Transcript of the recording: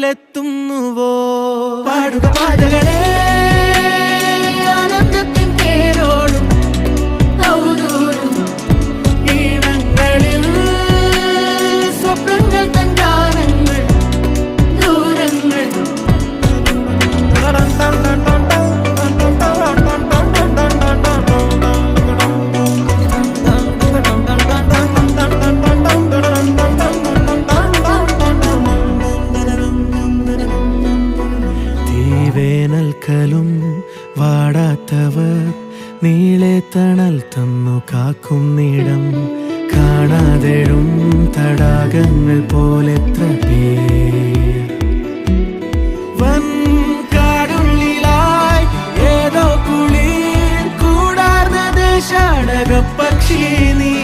അരികിലെത്തുന്നുവോ പാടുക പാതകളെ പകൽക്കലും വാടാത്തവർ നീളെ തണൽ തന്നു കാക്കുന്നിടം കാണാതെഴും തടാകങ്ങൾ പോലെ എത്ര പേർ. വൻ ഏതോ കുളിർ കൂടാർന്ന ദേശാടക പക്ഷി നീ